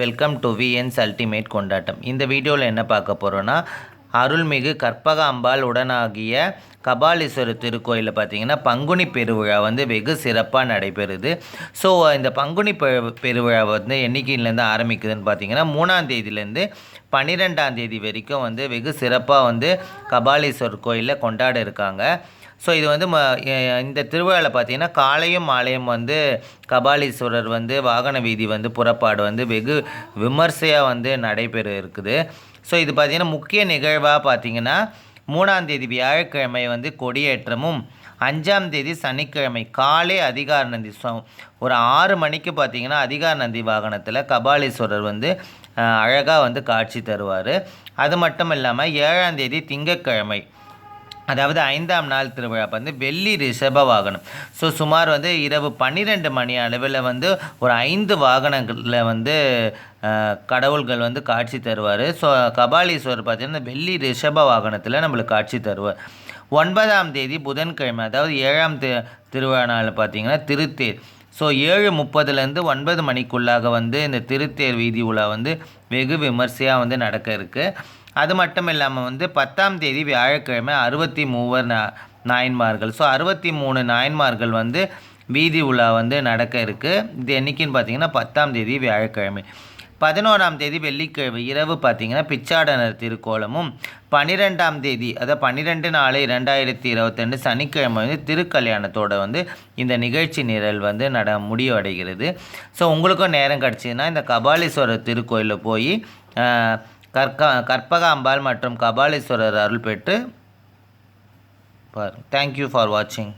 Welcome to VNS ultimate கொண்டாட்டம் இந்த வீடியோவில் என்ன பார்க்க போகிறோன்னா அருள்மிகு கற்பக அம்பாள் உடனாகிய கபாலீஸ்வரர் திருக்கோயிலில் பார்த்தீங்கன்னா பங்குனி பெருவிழா வந்து வெகு சிறப்பாக நடைபெறுது. ஸோ இந்த பங்குனி பெரு பெருவிழா வந்து என்றைக்கிலேருந்து ஆரம்பிக்குதுன்னு பார்த்தீங்கன்னா மூணாம் தேதியிலேருந்து பன்னிரெண்டாம் தேதி வரைக்கும் வந்து வெகு சிறப்பாக வந்து கபாலீஸ்வரர் கோயிலில் கொண்டாட இருக்காங்க. ஸோ இது வந்து ம இந்த திருவிழாவில் பார்த்தீங்கன்னா காலையும் மாலையும் வந்து கபாலீஸ்வரர் வந்து வாகன வீதி வந்து புறப்பாடு வந்து வெகு விமர்சையாக வந்து நடைபெற இருக்குது. ஸோ இது பார்த்திங்கன்னா முக்கிய நிகழ்வாக பார்த்தீங்கன்னா மூணாம் தேதி வியாழக்கிழமை வந்து கொடியேற்றமும் அஞ்சாம் தேதி சனிக்கிழமை காலை அதிகார நந்தி ஒரு ஆறு மணிக்கு பார்த்தீங்கன்னா அதிகார நந்தி வாகனத்தில் கபாலீஸ்வரர் வந்து அழகாக வந்து காட்சி தருவார். அது மட்டும் இல்லாமல் ஏழாம் தேதி திங்கட்கிழமை அதாவது ஐந்தாம் நாள் திருவிழா வந்து வெள்ளி ரிஷப வாகனம். ஸோ சுமார் வந்து இரவு பன்னிரெண்டு மணி அளவில் வந்து ஒரு ஐந்து வாகனங்களில் வந்து கடவுள்கள் வந்து காட்சி தருவார். ஸோ கபாலீஸ்வரர் பார்த்திங்கன்னா வெள்ளி ரிஷப வாகனத்தில் நம்மளுக்கு காட்சி தருவார். ஒன்பதாம் தேதி புதன்கிழமை அதாவது ஏழாம் தி திருவிழா நாள் பார்த்தீங்கன்னா திருத்தேர். ஸோ ஏழு முப்பதுலேருந்து ஒன்பது மணிக்குள்ளாக வந்து இந்த திருத்தேர் வீதி உலா வந்து வெகு விமர்சையாக வந்து நடக்க இருக்குது அது மட்டும் இல்லாமல் வந்து பத்தாம் தேதி வியாழக்கிழமை அறுபத்தி மூவர் நா நாயன்மார்கள். ஸோ அறுபத்தி மூணு நாயன்மார்கள் வந்து வீதி உலா வந்து நடக்க இருக்குது இது என்றைக்குன்னு பார்த்தீங்கன்னா பத்தாம் தேதி வியாழக்கிழமை. பதினோராம் தேதி வெள்ளிக்கிழமை இரவு பார்த்திங்கன்னா பிச்சாடனர் திருக்கோலமும் பன்னிரெண்டாம் தேதி அதாவது பன்னிரெண்டு நாலு ரெண்டாயிரத்தி இருபத்தெண்டு சனிக்கிழமை வந்து திருக்கல்யாணத்தோட வந்து இந்த நிகழ்ச்சி நிரல் வந்து நட முடிவடைகிறது. ஸோ உங்களுக்கும் நேரம் கிடச்சிதுன்னா இந்த கபாலீஸ்வரர் திருக்கோயிலில் போய் ஆஹ், கற்க கற்பகாம்பாள் மற்றும் கபாலீஸ்வரர் அருள் பெற்று பாரு தேங்க்யூ ஃபார் வாட்சிங்